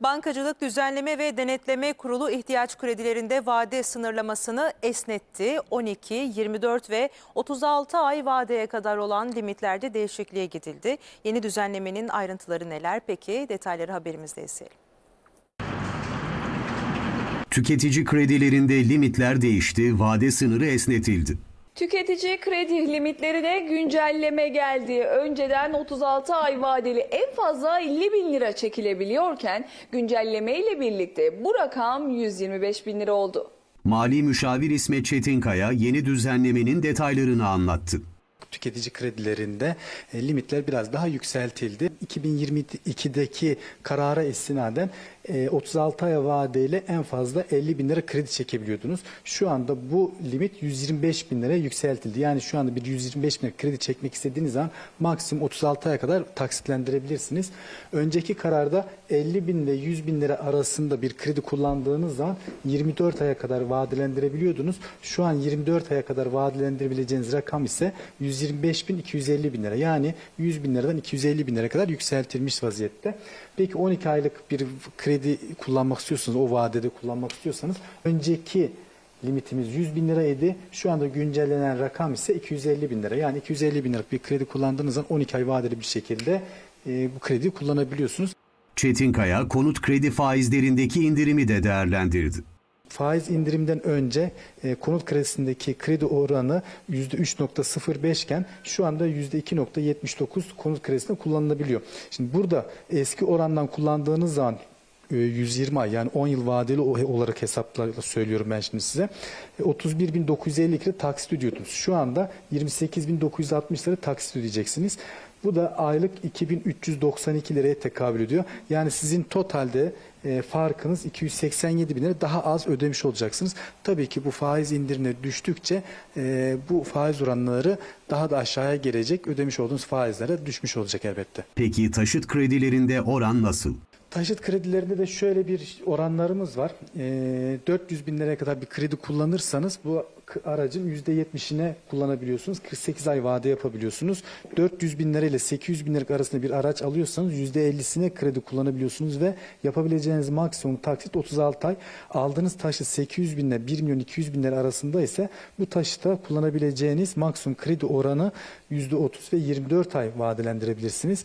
Bankacılık Düzenleme ve Denetleme Kurulu ihtiyaç kredilerinde vade sınırlamasını esnetti. 12, 24 ve 36 ay vadeye kadar olan limitlerde değişikliğe gidildi. Yeni düzenlemenin ayrıntıları neler peki? Detayları haberimizde izleyelim. Tüketici kredilerinde limitler değişti, vade sınırı esnetildi. Tüketici kredi limitlerine güncelleme geldi. Önceden 36 ay vadeli en fazla 50 bin lira çekilebiliyorken güncelleme ile birlikte bu rakam 125 bin lira oldu. Mali müşavir İsmet Çetinkaya yeni düzenlemenin detaylarını anlattı. tüketici kredilerinde e, limitler biraz daha yükseltildi. 2022'deki karara istinaden e, 36 ay vadeyle en fazla 50 bin lira kredi çekebiliyordunuz. Şu anda bu limit 125 bin liraya yükseltildi. Yani şu anda bir 125 bin lira kredi çekmek istediğiniz zaman maksimum 36 aya kadar taksitlendirebilirsiniz. Önceki kararda 50 bin ile 100 bin lira arasında bir kredi kullandığınız zaman 24 aya kadar vadelendirebiliyordunuz. Şu an 24 aya kadar vadelendirebileceğiniz rakam ise 125 bin 250 bin lira. Yani 100 bin liradan 250 bin lira kadar yükseltilmiş vaziyette. Peki 12 aylık bir kredi kullanmak istiyorsanız, o vadede kullanmak istiyorsanız önceki limitimiz 100 bin liraydı. Şu anda güncellenen rakam ise 250 bin lira. Yani 250 bin liralık bir kredi kullandığınız zaman 12 ay vadeli bir şekilde e, bu krediyi kullanabiliyorsunuz. Çetinkaya konut kredi faizlerindeki indirimi de değerlendirdi. Faiz indirimden önce e, konut kredisindeki kredi oranı %3.05 iken şu anda %2.79 konut kredisinde kullanılabiliyor. Şimdi burada eski orandan kullandığınız zaman 120 ay yani 10 yıl vadeli olarak hesaplarla söylüyorum ben şimdi size. E, 31.952 lira taksit ödüyordunuz. Şu anda 28.960 lira taksit ödeyeceksiniz. Bu da aylık 2392 liraya tekabül ediyor. Yani sizin totalde e, farkınız 287 bin lira daha az ödemiş olacaksınız. Tabii ki bu faiz indirimine düştükçe e, bu faiz oranları daha da aşağıya gelecek. Ödemiş olduğunuz faizlere düşmüş olacak elbette. Peki taşıt kredilerinde oran nasıl? Taşıt kredilerinde de şöyle bir oranlarımız var. Ee, 400 bin liraya kadar bir kredi kullanırsanız bu aracın %70'ine kullanabiliyorsunuz. 48 ay vade yapabiliyorsunuz. 400 bin lira ile 800 bin lira arasında bir araç alıyorsanız %50'sine kredi kullanabiliyorsunuz ve yapabileceğiniz maksimum taksit 36 ay. Aldığınız taşıt 800 bin ile 1 milyon 200 bin lira arasında ise bu taşıta kullanabileceğiniz maksimum kredi oranı %30 ve 24 ay vadelendirebilirsiniz.